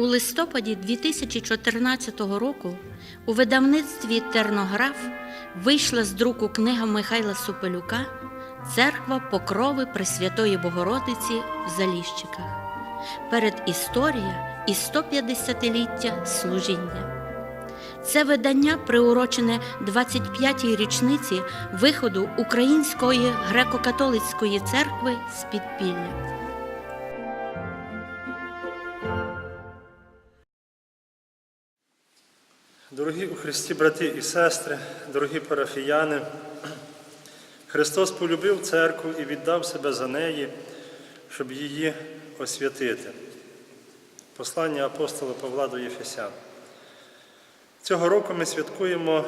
У листопаді 2014 року у видавництві Тернограф вийшла з друку книга Михайла Супелюка Церква Покрови Пресвятої Богородиці в Заліщиках. Перед історія і 150-ліття служіння. Це видання приурочене 25-й річниці виходу Української греко-католицької церкви з підпілля. Дорогі у Христі брати і сестри, дорогі парафіяни, Христос полюбив церкву і віддав себе за неї, щоб її освятити. Послання апостола Павла до Єфесян. Цього року ми святкуємо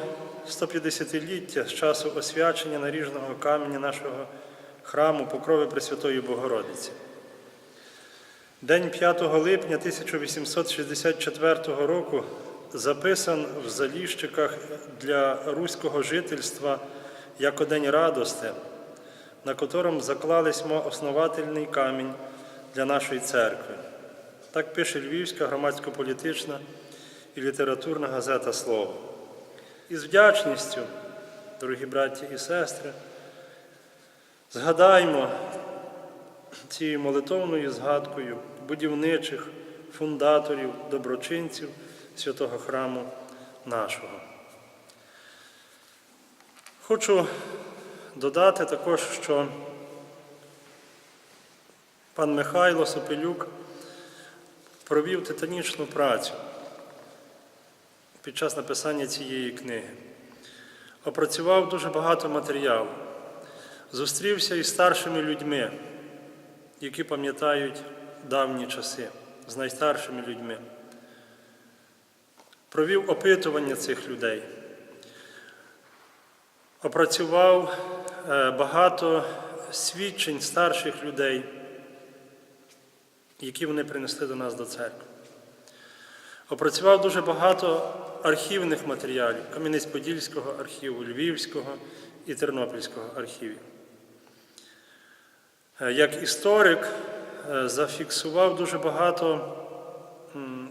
150-ліття з часу освячення наріжного каменя нашого храму Покрови Пресвятої Богородиці. День 5 липня 1864 року записан в Заліщиках для руського жительства як День радости, на котрому заклались ми основательний камінь для нашої церкви. Так пише Львівська громадсько-політична і літературна газета Слово. І з вдячністю, дорогі браті і сестри, згадаймо цією молитовною згадкою будівничих, фундаторів, доброчинців святого храму нашого. Хочу додати також, що пан Михайло Сопелюк провів титанічну працю під час написання цієї книги. Опрацював дуже багато матеріалу, зустрівся із старшими людьми, які пам'ятають давні часи, з найстаршими людьми. Провів опитування цих людей, опрацював е, багато свідчень старших людей, які вони принесли до нас до церкви. Опрацював дуже багато архівних матеріалів Кам'янець-Подільського архіву, Львівського і Тернопільського архівів. Е, Як історик е, зафіксував дуже багато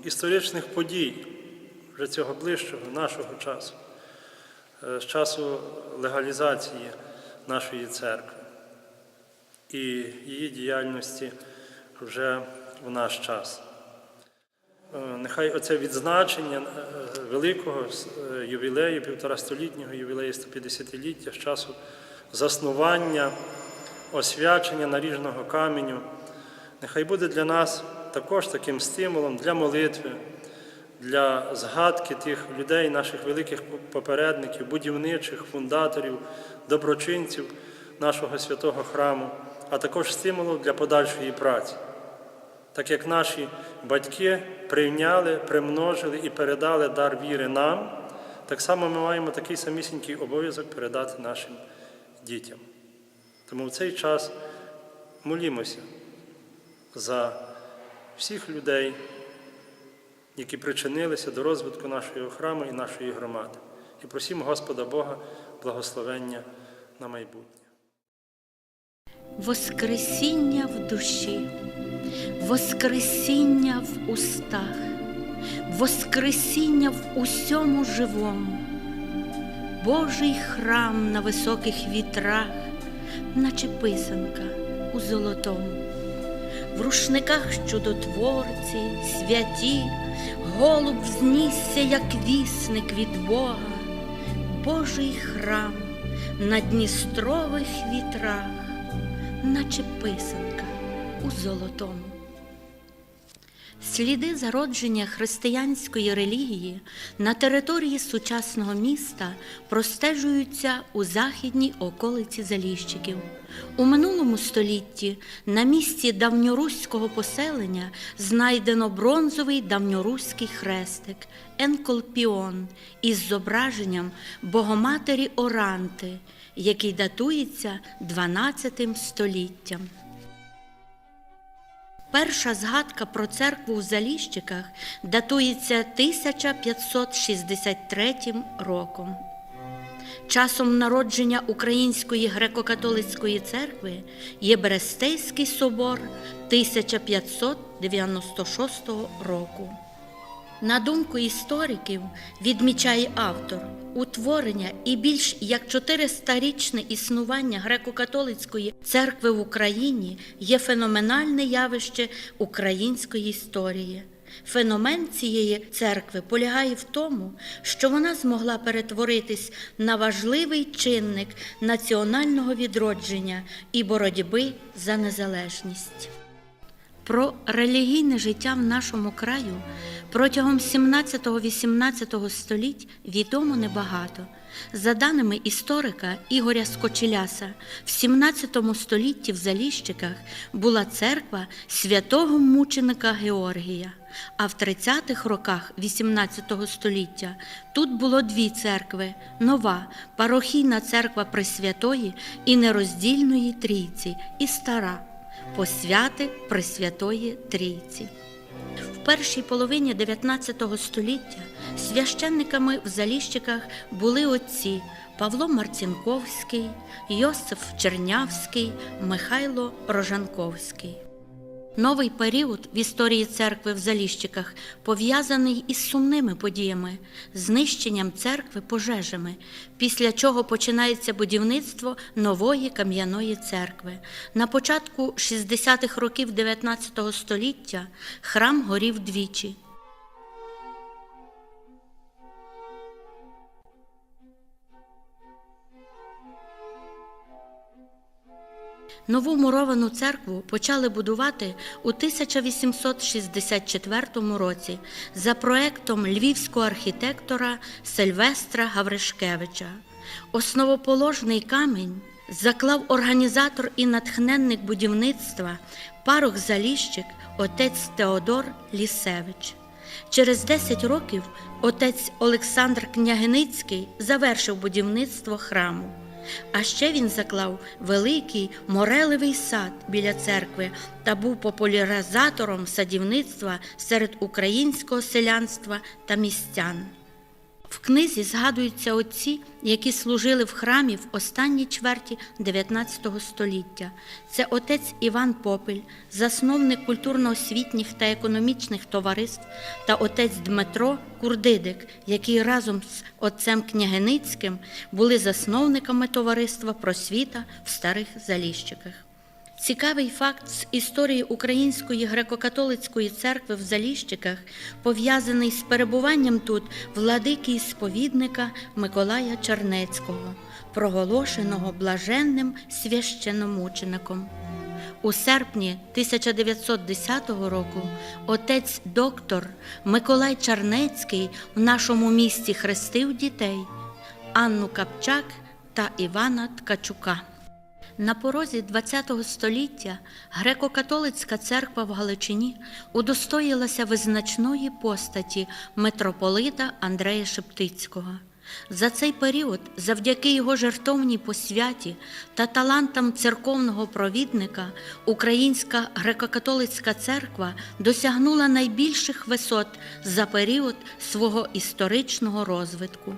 історичних подій вже цього ближчого нашого часу, е, з часу легалізації нашої церкви і її діяльності вже в наш час. Е, Нехай оце відзначення е, великого ювілею, півторастолітнього ювілею 150-ліття з часу заснування, освячення наріжного каменю, нехай буде для нас також таким стимулом для молитви, для згадки тих людей, наших великих попередників, будівничих, фундаторів, доброчинців нашого святого храму, а також стимулом для подальшої праці. Так як наші батьки прийняли, примножили і передали дар віри нам, так само ми маємо такий самісінький обов'язок передати нашим дітям. Тому в цей час молімося за всіх людей, які причинилися до розвитку нашого храму і нашої громади. І просимо Господа Бога благословення на майбутнє. Воскресіння в душі, Воскресіння в устах, Воскресіння в усьому живому, Божий храм на високих вітрах, наче писанка у золотому, в рушниках чудотворці, святі, голуб знісся, як вісник від Бога, Божий храм на Дністрових вітрах наче писанка у золотому. Сліди зародження християнської релігії на території сучасного міста простежуються у західній околиці Заліщиків. У минулому столітті на місці давньоруського поселення знайдено бронзовий давньоруський хрестик Енколпіон із зображенням Богоматері Оранти, який датується 12 століттям. Перша згадка про церкву в Заліщиках датується 1563 роком. Часом народження Української греко-католицької церкви є Берестейський собор 1596 року. На думку істориків, відмічає автор, утворення і більш як 400-річне існування греко-католицької церкви в Україні є феноменальне явище української історії. Феномен цієї церкви полягає в тому, що вона змогла перетворитись на важливий чинник національного відродження і боротьби за незалежність. Про релігійне життя в нашому краю протягом 17-18 століть відомо небагато. За даними історика Ігоря Скочеляса, в 17 столітті в Заліщиках була церква святого мученика Георгія, а в 30-х роках 18 століття тут було дві церкви: нова парохійна церква Пресвятої і нероздільної Трійці, і стара посвяти Пресвятої Трійці. В першій половині 19 століття священниками в Заліщиках були отці Павло Марцінковський, Йосиф Чернявський, Михайло Рожанковський. Новий період в історії церкви в Заліщиках пов'язаний із сумними подіями, знищенням церкви пожежами, після чого починається будівництво нової кам'яної церкви. На початку 60-х років 19 століття храм горів двічі. Нову муровану церкву почали будувати у 1864 році за проектом львівського архітектора Сильвестра Гавришкевича. Основоположний камінь заклав організатор і натхненник будівництва парох Заліщик отець Теодор Лісевич. Через 10 років отець Олександр Княгиницький завершив будівництво храму. А ще він заклав великий морелевий сад біля церкви та був популяризатором садівництва серед українського селянства та містян. В книзі згадуються отці, які служили в храмі в останній чверті 19 століття. Це отець Іван Попель, засновник культурно-освітніх та економічних товариств, та отець Дмитро Курдидик, які разом з отцем Княгиницьким були засновниками товариства Просвіта в Старих Заліщиках. Цікавий факт з історії Української греко-католицької церкви в Заліщиках пов'язаний з перебуванням тут владики сповідника Миколая Чернецького, проголошеного блаженним священомучеником. У серпні 1910 року отець доктор Миколай Чернецький в нашому місті хрестив дітей Анну Капчак та Івана Ткачука. На порозі ХХ століття греко-католицька церква в Галичині удостоїлася визначної постаті митрополита Андрея Шептицького. За цей період, завдяки його жертовній посвяті та талантам церковного провідника, Українська греко-католицька церква досягнула найбільших висот за період свого історичного розвитку.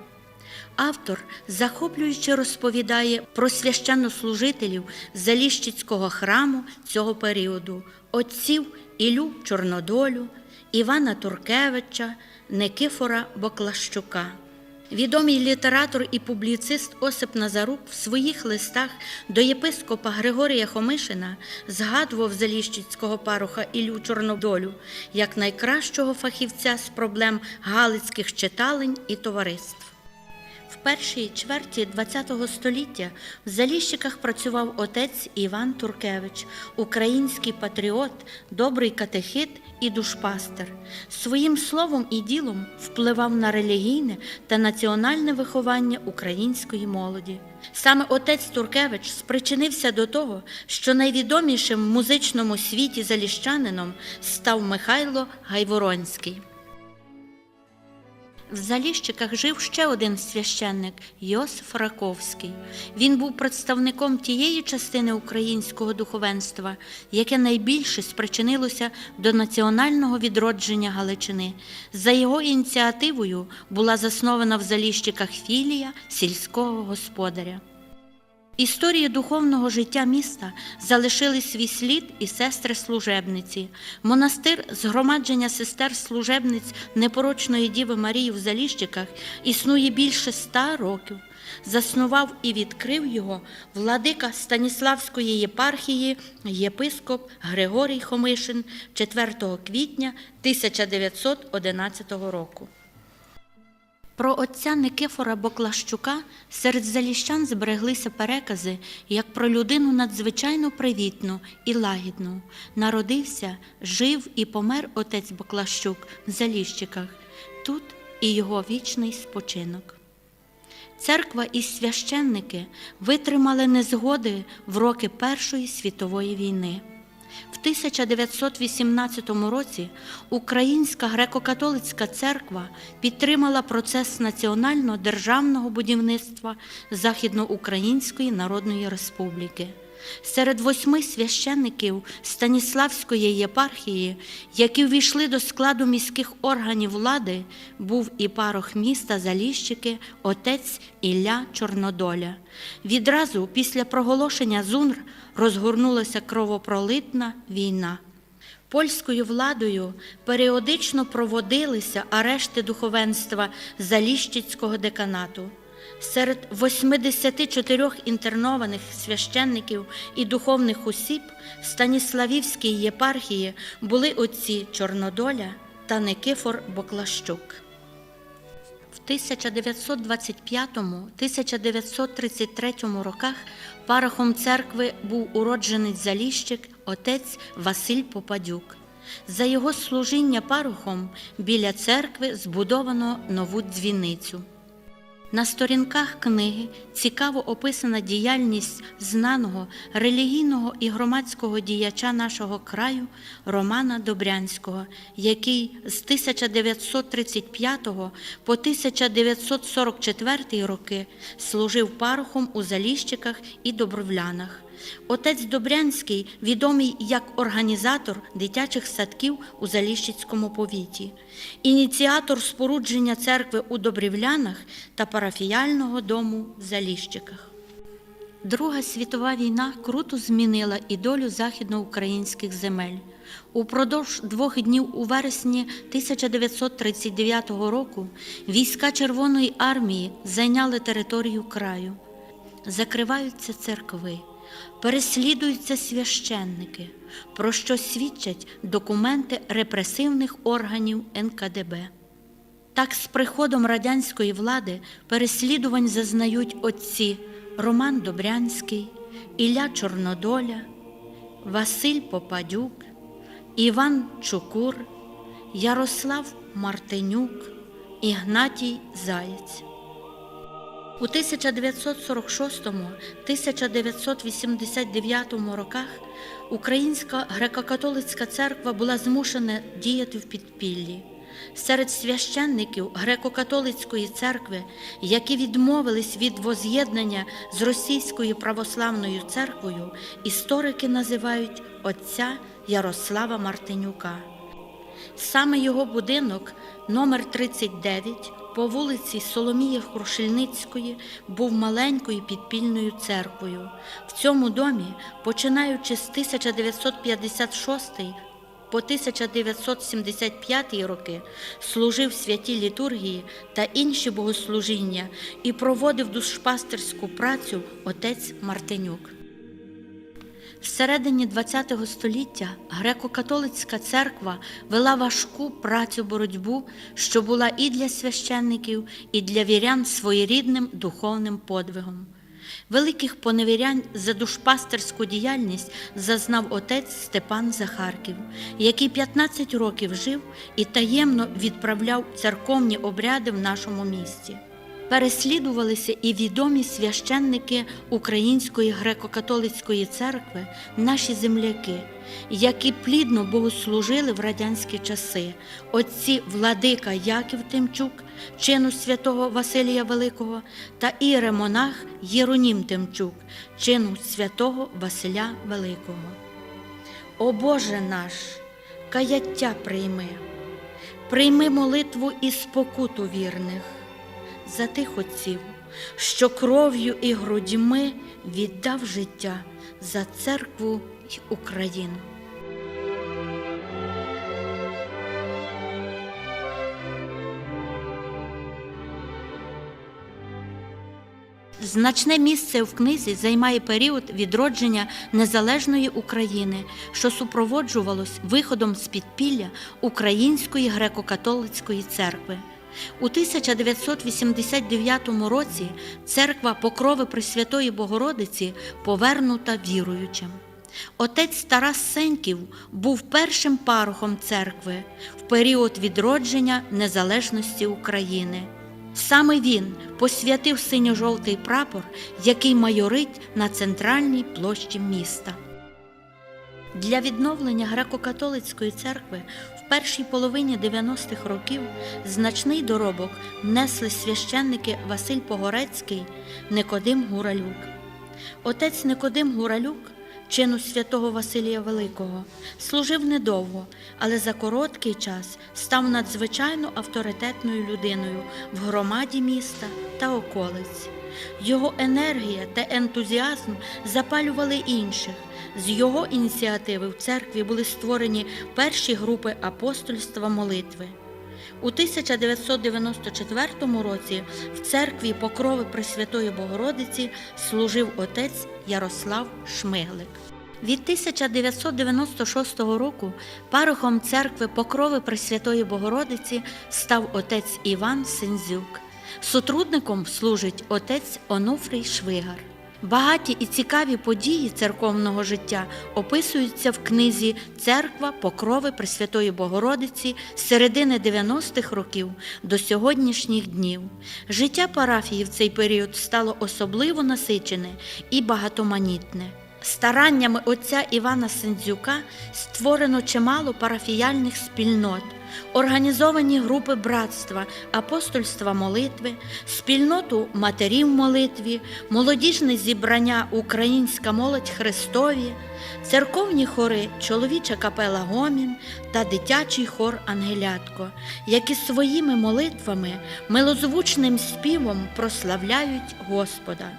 Автор захоплююче розповідає про священнослужителів Заліщицького храму цього періоду, отців Ілю Чорнодолю, Івана Туркевича, Никифора Боклащука. Відомий літератор і публіцист Осип Назарук в своїх листах до єпископа Григорія Хомишина згадував Заліщицького пароха Ілю Чорнодолю як найкращого фахівця з проблем галицьких читалень і товариств. Першій чверті ХХ століття в Заліщиках працював отець Іван Туркевич, український патріот, добрий катехит і душпастер. Своїм словом і ділом впливав на релігійне та національне виховання української молоді. Саме отець Туркевич спричинився до того, що найвідомішим в музичному світі заліщанином став Михайло Гайворонський. В Заліщиках жив ще один священник Йосиф Раковський. Він був представником тієї частини українського духовенства, яке найбільше спричинилося до національного відродження Галичини. За його ініціативою була заснована в Заліщиках філія сільського господаря. Історії духовного життя міста залишили свій слід і сестри-служебниці. Монастир згромадження сестер-служебниць непорочної Діви Марії в Заліщиках існує більше ста років. Заснував і відкрив його владика Станіславської єпархії єпископ Григорій Хомишин 4 квітня 1911 року. Про отця Никифора Боклащука серед заліщан збереглися перекази як про людину надзвичайно привітну і лагідну. Народився, жив і помер отець Боклащук в Заліщиках. Тут і його вічний спочинок. Церква і священники витримали незгоди в роки Першої світової війни. В 1918 році Українська греко-католицька церква підтримала процес національно-державного будівництва Західноукраїнської Народної Республіки. Серед восьми священників Станіславської єпархії, які ввійшли до складу міських органів влади, був і парох міста Заліщики, отець Ілля Чорнодоля. Відразу після проголошення ЗУНР розгорнулася кровопролитна війна. Польською владою періодично проводилися арешти духовенства Заліщицького деканату. Серед 84 інтернованих священників і духовних осіб в Станіславівській єпархії були отці Чорнодоля та Никифор Боклащук. В 1925-1933 роках парохом церкви був уродженець Заліщик отець Василь Попадюк. За його служіння парохом біля церкви збудовано нову дзвіницю. На сторінках книги цікаво описана діяльність знаного релігійного і громадського діяча нашого краю Романа Добрянського, який з 1935 по 1944 роки служив парохом у Заліщиках і Добровлянах. Отець Добрянський відомий як організатор дитячих садків у Заліщицькому повіті, ініціатор спорудження церкви у Добрівлянах та парафіяльного дому в Заліщиках. Друга світова війна круто змінила і долю західноукраїнських земель. Упродовж двох днів у вересні 1939 року війська Червоної армії зайняли територію краю. Закриваються церкви, переслідуються священники, про що свідчать документи репресивних органів НКДБ. Так, з приходом радянської влади переслідувань зазнають отці Роман Добрянський, Ілля Чорнодоля, Василь Попадюк, Іван Чукур, Ярослав Мартинюк, Ігнатій Заєць. У 1946-1989 роках Українська греко-католицька церква була змушена діяти в підпіллі. Серед священників греко-католицької церкви, які відмовились від воз'єднання з російською православною церквою, історики називають отця Ярослава Мартинюка. Саме його будинок номер 39 по вулиці Соломії Крушельницької був маленькою підпільною церквою. В цьому домі, починаючи з 1956 по 1975 роки, служив святі літургії та інші богослужіння і проводив душпастерську працю отець Мартинюк. Всередині ХХ століття греко-католицька церква вела важку працю боротьбу, що була і для священників, і для вірян своєрідним духовним подвигом. Великих поневірянь за душпастерську діяльність зазнав отець Степан Захарків, який 15 років жив і таємно відправляв церковні обряди в нашому місті. Переслідувалися і відомі священники Української греко-католицької церкви, наші земляки, які плідно богослужили в радянські часи. Отці владика Яків Тимчук, чину святого Василія Великого та іеремонах Єронім Тимчук, чину святого Василя Великого. О Боже наш, каяття прийми, прийми молитву і спокуту вірних за тих отців, що кров'ю і грудьми віддав життя за церкву й Україну. Значне місце в книзі займає період відродження незалежної України, що супроводжувалось виходом з підпілля Української греко-католицької церкви. У 1989 році церква Покрови Пресвятої Богородиці повернута віруючим. Отець Тарас Сеньків був першим парохом церкви в період відродження незалежності України. Саме він посвятив синьо-жовтий прапор, який майорить на центральній площі міста. Для відновлення греко-католицької церкви в першій половині 90-х років значний доробок внесли священники Василь Погорецький, Никодим Гуралюк. Отець Никодим Гуралюк, чину святого Василія Великого, служив недовго, але за короткий час став надзвичайно авторитетною людиною в громаді міста та околиць. Його енергія та ентузіазм запалювали інших. З його ініціативи в церкві були створені перші групи апостольства молитви. У 1994 році в церкві Покрови Пресвятої Богородиці служив отець Ярослав Шмиглик. Від 1996 року парохом церкви Покрови Пресвятої Богородиці став отець Іван Сензюк. Сутрудником служить отець Онуфрій Швигар. Багаті і цікаві події церковного життя описуються в книзі Церква Покрови Пресвятої Богородиці з середини 90-х років до сьогоднішніх днів. Життя парафії в цей період стало особливо насичене і багатоманітне. Стараннями отця Івана Сендзюка створено чимало парафіяльних спільнот, організовані групи братства, апостольства молитви, спільноту матерів молитві, молодіжне зібрання Українська молодь Христові, церковні хори Чоловіча капела Гомін та дитячий хор Ангелятко, які своїми молитвами, милозвучним співом прославляють Господа.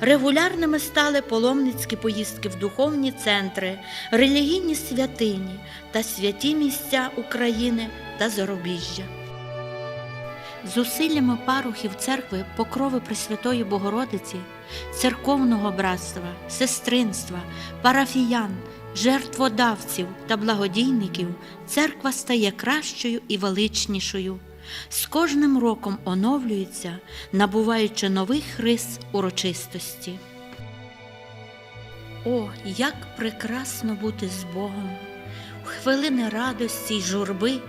Регулярними стали паломницькі поїздки в духовні центри, релігійні святині та святі місця України та зарубіжжя. Зусиллями парухів церкви Покрови Пресвятої Богородиці, церковного братства, сестринства, парафіян, жертводавців та благодійників церква стає кращою і величнішою. З кожним роком оновлюється, набуваючи нових рис урочистості. О, як прекрасно бути з Богом, в хвилини радості й журби,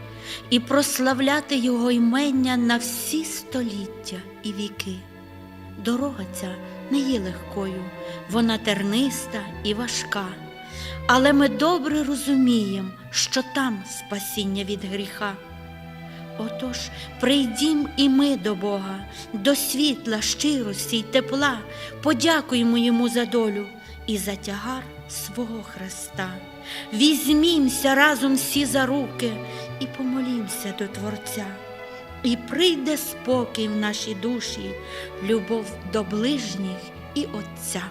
і прославляти Його ймення на всі століття і віки. Дорога ця не є легкою, вона терниста і важка, але ми добре розуміємо, що там спасіння від гріха. Отож, прийдім і ми до Бога, до світла, щирості й тепла, подякуємо йому за долю і за тягар свого Христа. Візьмімся разом всі за руки і помолімся до Творця. І прийде спокій в нашій душі, любов до ближніх і Отця.